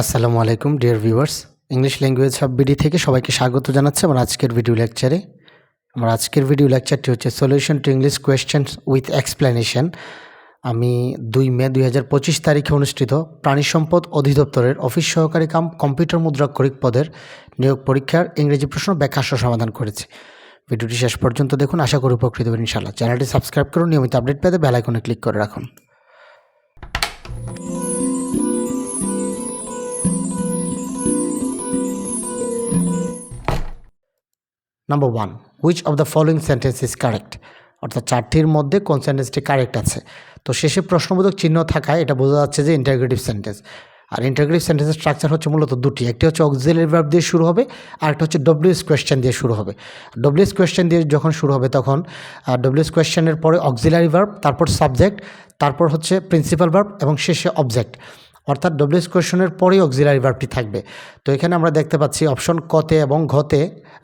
আসসালামু আলাইকুম, dear viewers. English language hub BD থেকে সবাইকে স্বাগত জানাচ্ছি আমার আজকের ভিডিও লেকচারে। আমার আজকের ভিডিও লেকচারটি হচ্ছে solution to English questions with explanation. আমি দুই মে দুই হাজার পঁচিশ তারিখে অনুষ্ঠিত প্রাণী সম্পদ অধিদপ্তরের অফিস সহকারী কাম কম্পিউটার মুদ্রাক্ষরিক পদের নিয়োগ পরীক্ষার ইংরেজি প্রশ্ন ব্যাখ্যাস্য সমাধান করেছি। ভিডিওটি শেষ পর্যন্ত দেখুন, আশা করি উপকৃত হবেন ইনশাল্লাহ চ্যানেলটি সাবস্ক্রাইব করুন, নিয়মিত আপডেট পেতে বেল আইকনে ক্লিক করে রাখুন। Number one which of the following sentence is correct অর্থাৎ চারটির মধ্যে কোন সেন্টেন্সটি কারেক্ট আছে? তো শেষে প্রশ্নবোধক চিহ্ন থাকায় এটা বোঝা যাচ্ছে যে ইন্টারগ্রেটিভ সেন্টেন্স আর ইন্টারগ্রেটিভ সেন্টেন্সের স্ট্রাকচার হচ্ছে মূলত দুটি, একটি হচ্ছে অক্সিলারি ভার্ব দিয়ে শুরু হবে, আর একটা হচ্ছে ডব্লিউএস কোয়েশ্চেন দিয়ে শুরু হবে। ডব্লিউএস কোয়েশ্চেন দিয়ে যখন শুরু হবে তখন ডব্লিউএস কোয়েশ্চেনের পরে অক্সিলারি ভার্ব তারপর সাবজেক্ট তারপর হচ্ছে প্রিন্সিপাল ভার্ব এবং শেষে অবজেক্ট অর্থাৎ ডব্লিউএস কোয়েশনের পরেই অক্সিলারি ভার্বটি থাকবে। তো এখানে আমরা দেখতে পাচ্ছি অপশন কতে এবং ঘতে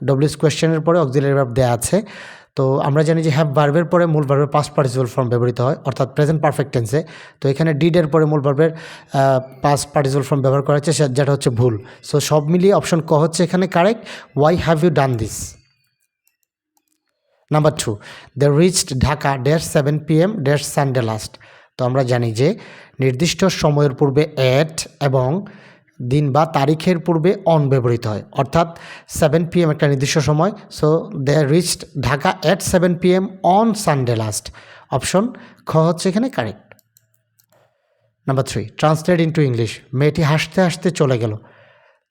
ডব্লিউএস কোয়েশ্চেনের পরে অক্সিলারি ভার্ব দেওয়া আছে। তো আমরা জানি যে হ্যাভ ভার্বের পরে মূল ভার্বের পাস্ট পার্টিসিপাল ফর্ম ব্যবহৃত হয়, অর্থাৎ প্রেজেন্ট পারফেক্ট টেন্সে তো এখানে ডিডের পরে মূল ভার্বের পাস্ট পার্টিসিপাল ফর্ম ব্যবহার করা হচ্ছে যেটা হচ্ছে ভুল। সো সব মিলিয়ে অপশন ক হচ্ছে এখানে correct why have you done this number two the reached Dhaka dash seven P M dash Sunday last তো আমরা জানি যে নির্দিষ্ট সময়ের পূর্বে অ্যাট এবং দিন বা তারিখের পূর্বে অন ব্যবহৃত হয়। অর্থাৎ সেভেন পি এম একটা নির্দিষ্ট সময় so they reached Dhaka at seven P M on Sunday last option খ হচ্ছে এখানে correct number three translate into English মেয়েটি হাসতে হাসতে চলে গেল।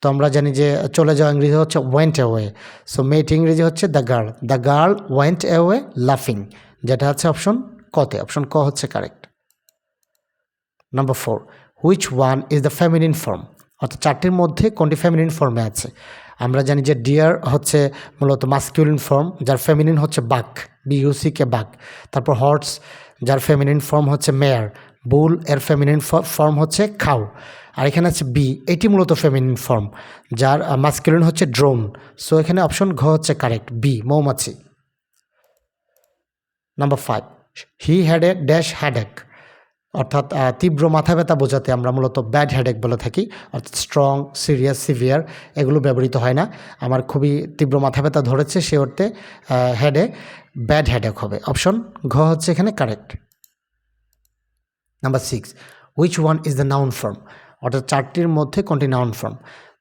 তো আমরা জানি যে চলে যাওয়া ইংরেজি হচ্ছে ওয়েন্ট অ্যাওয়ে সো মেয়েটি ইংরেজি হচ্ছে the girl the girl went away লাফিং যেটা হচ্ছে অপশন কতে। অপশন ক হচ্ছে correct number four which one is the feminine form অর্থাৎ চারটির মধ্যে কোনটি ফ্যামিলিন ফর্মে আছে? আমরা জানি যে ডিয়ার হচ্ছে মূলত মাস্কিউলিন ফর্ম যার ফেমিনিন হচ্ছে বাক বিইউসি কে বাক তারপর হর্স যার ফেমিনিন ফর্ম হচ্ছে মেয়ার বুল এর ফেমিনিন ফর্ম হচ্ছে খাও আর এখানে আছে বি এটি মূলত ফেমিনিন ফর্ম যার মাস্কিউলিন হচ্ছে ড্রোন সো এখানে অপশন ঘ হচ্ছে কারেক্ট বি মৌমাছি. Number five he had a dash headache অর্থাৎ তীব্র মাথা ব্যথা বোঝাতে আমরা মূলত ব্যাড হেডেক বলে থাকি, অর্থাৎ স্ট্রং, সিরিয়াস, সিভিয়ার এগুলো ব্যবহৃত হয় না। আমার খুবই তীব্র মাথা ব্যথা ধরেছে সে অর্থে হেডে ব্যাড হেডেক হবে। অপশন ঘ হচ্ছে এখানে correct. Number six which one is the noun form অর্থাৎ চারটির মধ্যে কোনটি নাউন ফর্ম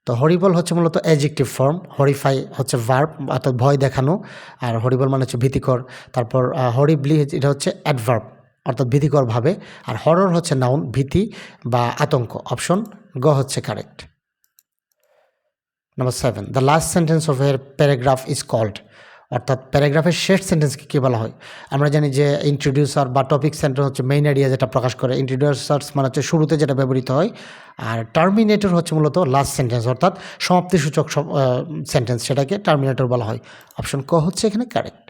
তো হরিবল হচ্ছে মূলত অ্যাজেক্টিভ ফর্ম হরিফাই হচ্ছে ভার্ব অর্থাৎ ভয় দেখানো, আর হরিবল মানে হচ্ছে ভীতিকর। তারপর হরিবলি এটা হচ্ছে অ্যাডভার্ব অর্থাৎ ভীতিকরভাবে, আর হরর হচ্ছে নাউন ভীতি বা আতঙ্ক। অপশন গ হচ্ছে correct number seven the last sentence of a paragraph is called অর্থাৎ প্যারাগ্রাফের শেষ সেন্টেন্সকে কী বলা হয়? আমরা জানি যে ইন্ট্রোডিউসার বা টপিক সেন্টেন্স হচ্ছে মেইন আইডিয়া যেটা প্রকাশ করে। ইন্ট্রোডিউসার্স মানে হচ্ছে শুরুতে যেটা ব্যবহৃত হয়। আর টার্মিনেটর হচ্ছে মূলত লাস্ট সেন্টেন্স অর্থাৎ সমাপ্তিসূচক সেন্টেন্স সেটাকে টার্মিনেটর বলা হয়। অপশন ক হচ্ছে এখানে correct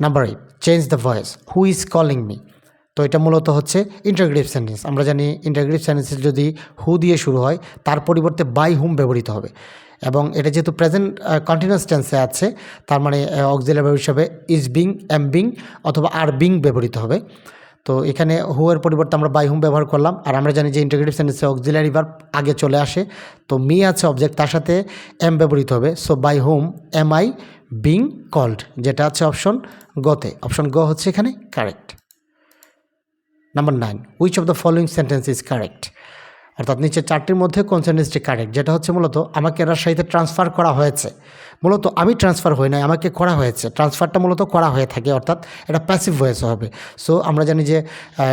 number eight change the voice who is calling me তো এটা মূলত হচ্ছে ইন্টারগ্রিভ সেন্টেন্স আমরা জানি ইন্টারগ্রিভ সেন্টেন্সের যদি হু দিয়ে শুরু হয়, তার পরিবর্তে বাই হুম ব্যবহৃত হবে। এবং এটা যেহেতু প্রেজেন্ট কন্টিনিউস টেন্সে আছে, তার মানে অক্সিলারি হিসাবে ইজ বিং এম বিং অথবা আর বিং ব্যবহৃত হবে। তো এখানে হু এর পরিবর্তে আমরা বাই হুম ব্যবহার করলাম। আর আমরা জানি যে ইন্টারগ্রেটিভ সেন্টেন্সে অক্সিলারি ভার্ব আগে চলে আসে। তো মি আছে অবজেক্ট তার সাথে এম ব্যবহৃত হবে। So by whom am I being called যেটা আছে অপশন গতে অপশন গ হচ্ছে এখানে correct number nine which of the following sentence is correct অর্থাৎ নিচে চারটির মধ্যে কোন সেন্টেন্সটি কারেক্ট যেটা হচ্ছে মূলত আমাকে রাজশাহীতে ট্রান্সফার করা হয়েছে। মূলত আমি ট্রান্সফার হই নাই, আমাকে করা হয়েছে। ট্রান্সফারটা মূলত করা হয়ে থাকে, অর্থাৎ এটা প্যাসিভ ভয়েসে হবে। সো আমরা জানি যে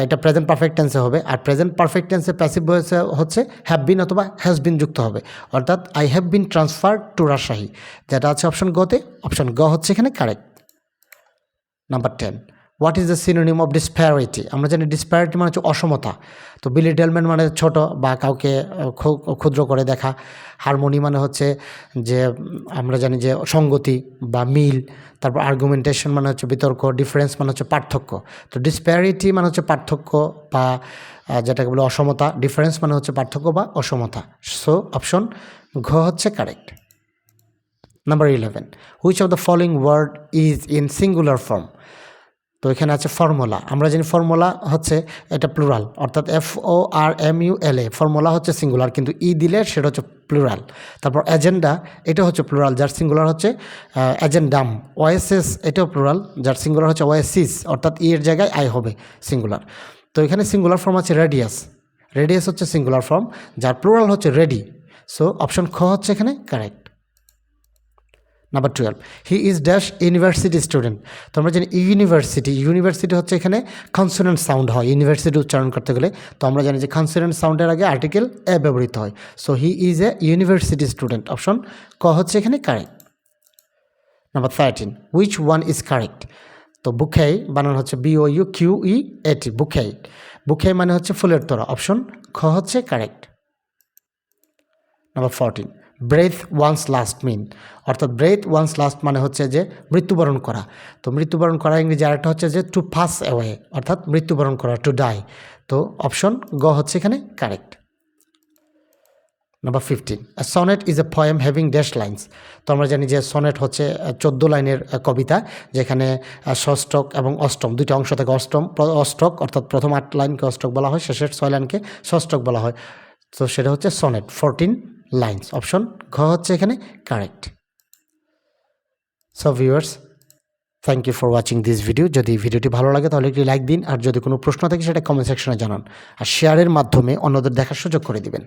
এটা প্রেজেন্ট পারফেক্ট টেন্সে হবে। আর প্রেজেন্ট পারফেক্ট টেন্সে প্যাসিভ ভয়েসে হচ্ছে হ্যাভ বিন অথবা হ্যাজ বিন যুক্ত হবে। অর্থাৎ I have been transfer to Rajshahi যেটা আছে অপশন গতে অপশন গ হচ্ছে এখানে correct number ten what is the synonym of disparity আমরা জানি ডিসপ্যারিটি মানে হচ্ছে অসমতা। তো বিলি বিলিটেলমেন্ট মানে ছোট বা কাউকে ক্ষুদ্র করে দেখা। হারমোনি মানে হচ্ছে যে আমরা জানি যে সঙ্গতি বা মিল। তারপর আর্গুমেন্টেশন মানে হচ্ছে বিতর্ক ডিফারেন্স মানে হচ্ছে পার্থক্য। তো ডিসপ্যারিটি মানে হচ্ছে পার্থক্য বা যেটাকে বলে অসমতা। ডিফারেন্স মানে হচ্ছে পার্থক্য বা অসমতা। সো অপশন ঘ হচ্ছে correct number eleven which of the following word is in singular form তো এখানে আছে ফর্মুলা আমরা জানি ফর্মুলা হচ্ছে এটা প্লুরাল অর্থাৎ F O R M U L A formula হচ্ছে সিঙ্গুলার কিন্তু ই দিলে সেটা হচ্ছে প্লুরাল তারপর এজেন্ডা এটা হচ্ছে প্লুরাল যার সিঙ্গুলার হচ্ছে এজেন্ডাম ওয়েসেস এটাও প্লুরাল যার সিঙ্গুলার হচ্ছে ওয়েসিস অর্থাৎ ই এর জায়গায় আই হবে সিঙ্গুলার তো এখানে সিঙ্গুলার ফর্ম আছে রেডিয়াস রেডিয়াস হচ্ছে সিঙ্গুলার ফর্ম যার প্লুরাল হচ্ছে রেডি সো অপশন খ হচ্ছে এখানে correct number twelve he is dash university student তো আমরা জানি ইউনিভার্সিটি ইউনিভার্সিটি হচ্ছে এখানে কনসোনেন্ট সাউন্ড হয়। ইউনিভার্সিটি উচ্চারণ করতে গেলে তো আমরা জানি যে কনসোনেন্ট সাউন্ডের আগে আর্টিকেল এ ব্যবহৃত হয়। So he is a university student option ক হচ্ছে এখানে correct number thirteen which one is correct তো বুকেই বানানো হচ্ছে বিও ইউ কিউ ই এটি বুকেই বুকেই মানে হচ্ছে ফুলের তোরা অপশন খ হচ্ছে correct number fourteen breathe one's last mean অর্থাৎ ব্রেথ ওয়ান্স লাস্ট মানে হচ্ছে যে মৃত্যুবরণ করা। তো মৃত্যুবরণ করা ইংরেজি আরেকটা হচ্ছে যে টু পাস অ্যাওয়ে অর্থাৎ মৃত্যুবরণ করা টু ডাই তো অপশন গ হচ্ছে এখানে correct number fifteen sonnet is a poem having dash lines তো আমরা জানি যে সনেট হচ্ছে চোদ্দ লাইনের কবিতা, যেখানে ষষ্ঠক এবং অষ্টম, দুইটা অংশ থেকে অষ্টম অষ্টক, অর্থাৎ প্রথম আট লাইনকে অষ্টক বলা হয়, শেষের ছয় লাইনকে ষষ্ঠক বলা হয়। তো সেটা হচ্ছে সনেট ফোরটিন লাইন্স অপশন ঘ হচ্ছে এখানে correct. So viewers thank you for watching this video যদি ভিডিওটি ভালো লাগে তাহলে একটি লাইক দিন, আর যদি কোনো প্রশ্ন থাকে সেটা কমেন্ট সেকশনে জানান। আর শেয়ারের মাধ্যমে অন্যদের দেখার সুযোগ করে দিবেন।